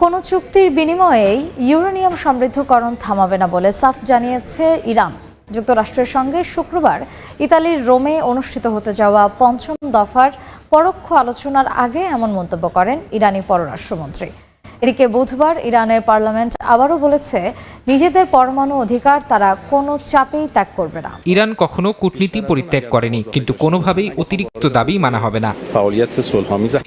কোনো চুক্তির বিনিময়েই ইউরেনিয়াম সমৃদ্ধকরণ থামাবে না বলে সাফ জানিয়েছে ইরান। যুক্তরাষ্ট্রের সঙ্গে শুক্রবার ইতালির রোমে অনুষ্ঠিত হতে যাওয়া পঞ্চম দফার পরোক্ষ আলোচনার আগে এমন মন্তব্য করেন ইরানি পররাষ্ট্রমন্ত্রী। এদিকে বুধবার ইরানের পার্লামেন্ট আবারও বলেছে, নিজেদের পরমাণু অধিকার তারা কোনো চাপেই ত্যাগ করবে না। ইরান কখনো কূটনীতি পরিত্যাগ করেনি, কিন্তু কোনোভাবেই অতিরিক্ত দাবি মানা হবে না।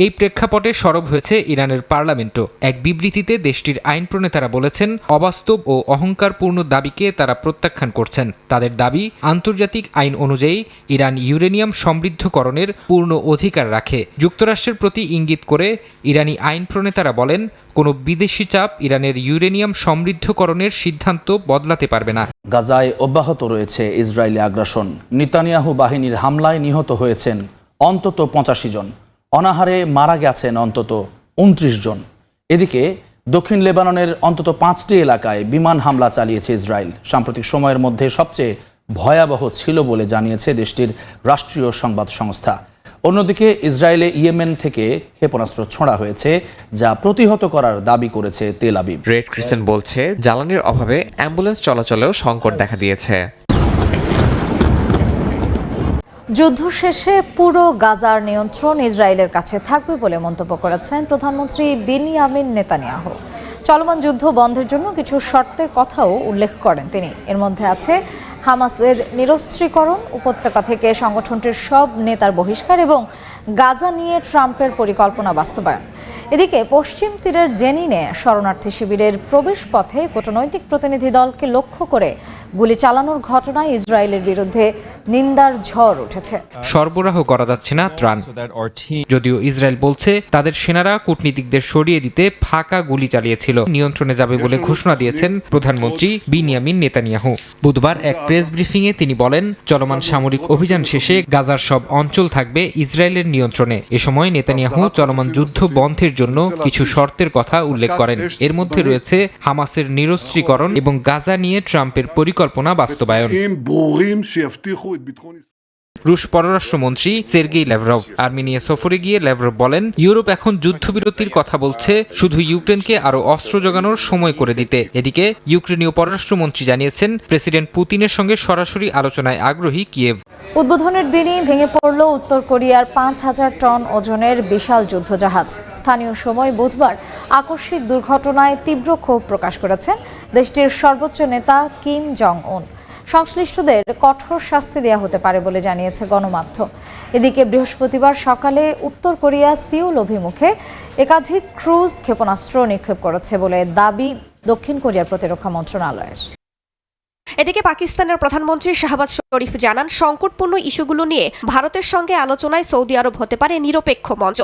এই প্রেক্ষাপটে সরব হয়েছে ইরানের পার্লামেন্টও। এক বিবৃতিতে দেশটির আইন প্রণেতারা বলেছেন, অবাস্তব ও অহংকারপূর্ণ দাবিকে তারা প্রত্যাখ্যান করছেন। তাদের দাবি, আন্তর্জাতিক আইন অনুযায়ী ইরান ইউরেনিয়াম সমৃদ্ধকরণের পূর্ণ অধিকার রাখে। যুক্তরাষ্ট্রের প্রতি ইঙ্গিত করে ইরানি আইন প্রণেতারা বলেন কোনো বিদেশি চাপ ইরানের ইউরেনিয়াম সমৃদ্ধকরণের সিদ্ধান্ত বদলাতে পারবে না। গাজায় অব্যাহত রয়েছে ইসরায়েলি আগ্রাসন। নিতানিয়াহু বাহিনীর হামলায় নিহত হয়েছেন অন্তত পঁচাশি জন। অনাহারে মারা গেছেন অন্তত উনত্রিশ জন। এদিকে দক্ষিণ লেবাননের অন্তত পাঁচটি এলাকায় বিমান হামলা চালিয়েছে ইসরায়েল। সাম্প্রতিক সময়ের মধ্যে সবচেয়ে ভয়াবহ ছিল বলে জানিয়েছে দেশটির রাষ্ট্রীয় সংবাদ সংস্থা। অন্যদিকে ইসরায়েলে ইয়েমেন থেকে ক্ষেপণাস্ত্র ছোঁড়া হয়েছে যা প্রতিহত করার দাবি করেছে তেল আবিব। রেড ক্রিসেন্ট বলছে জ্বালানির অভাবে অ্যাম্বুলেন্স চলাচলেও সংকট দেখা দিয়েছে। যুদ্ধ শেষে পুরো গাজার নিয়ন্ত্রণ ইসরায়েলের কাছে থাকবে বলে মন্তব্য করেছেন প্রধানমন্ত্রী বিনিয়ামিন নেতানিয়াহু। চলমান যুদ্ধ বন্ধের জন্য কিছু শর্তের কথাও উল্লেখ করেন তিনি। এর মধ্যে আছে হামাসের নিরস্ত্রীকরণ, উপত্যকা থেকে সংগঠনটির সব নেতার বহিষ্কার এবং গাজা নিয়ে ট্রাম্পের পরিকল্পনা বাস্তবায়ন। এদিকে পশ্চিম তীরের জেনিনে শরণার্থী শিবিরের প্রবেশ পথে কূটনৈতিক প্রতিনিধি দলকে লক্ষ্য করে গুলি চালানোর ঘটনায় ইসরায়েলের বিরুদ্ধে নিন্দার ঝড় উঠেছে। সরবরাহ করা যাচ্ছে না ত্রাণ। যদিও ইসরায়েল বলছে, তাদের সেনারা কূটনীতিকদের সরিয়ে দিতে ফাঁকা গুলি চালিয়েছিল। নিয়ন্ত্রণে যাবে বলে ঘোষণা দিয়েছেন প্রধানমন্ত্রী বিনিয়ামিন নেতানিয়াহু। বুধবার এক প্রেস ব্রিফিংয়ে তিনি বলেন, চলমান সামরিক অভিযান শেষে গাজার সব অঞ্চল থাকবে ইসরায়েলের নিয়ন্ত্রণে। এ সময় নেতানিয়াহু চলমান যুদ্ধ বন্ধের জন্য কিছু শর্তের কথা উল্লেখ করেন। এর মধ্যে রয়েছে হামাসের নিরস্ত্রীকরণ এবং গাজা নিয়ে ট্রাম্পের পরিকল্পনা বাস্তবায়ন। রুশ পররাষ্ট্রমন্ত্রী সের্গেই ল্যাভরভ আর্মেনিয়া সফরে গিয়ে ল্যাভরভ বলেন, ইউরোপ এখন যুদ্ধবিরতির কথা বলছে, শুধু ইউক্রেনকে আরও অস্ত্র জোগানোর সময় করে দিতে। এদিকে, ইউক্রেনীয় পররাষ্ট্রমন্ত্রী জানিয়েছেন, প্রেসিডেন্ট পুতিনের সঙ্গে সরাসরি আলোচনায় আগ্রহী কিয়েভ। উদ্বোধনের দিনই ভেঙে পড়ল উত্তর কোরিয়ার পাঁচ হাজার টন ওজনের বিশাল যুদ্ধজাহাজ। স্থানীয় সময় বুধবার আকস্মিক দুর্ঘটনায় তীব্র ক্ষোভ প্রকাশ করেছেন দেশটির সর্বোচ্চ নেতা কিম জং উন সংশ্লিষ্টদের কঠোর শাস্তি দেওয়া হতে পারে বলে জানিয়েছে গণমাধ্যম। এদিকে বৃহস্পতিবার সকালে উত্তর কোরিয়া সিউল অভিমুখে একাধিক ক্রুজ ক্ষেপণাস্ত্র নিক্ষেপ করেছে বলে দাবি দক্ষিণ কোরিয়ার প্রতিরক্ষা মন্ত্রণালয়ের। এদিকে পাকিস্তানের প্রধানমন্ত্রী শাহবাজ শরীফ জানান, সংকটপূর্ণ ইস্যুগুলো নিয়ে ভারতের সঙ্গে আলোচনায় সৌদি আরব হতে পারে নিরপেক্ষ মঞ্চ।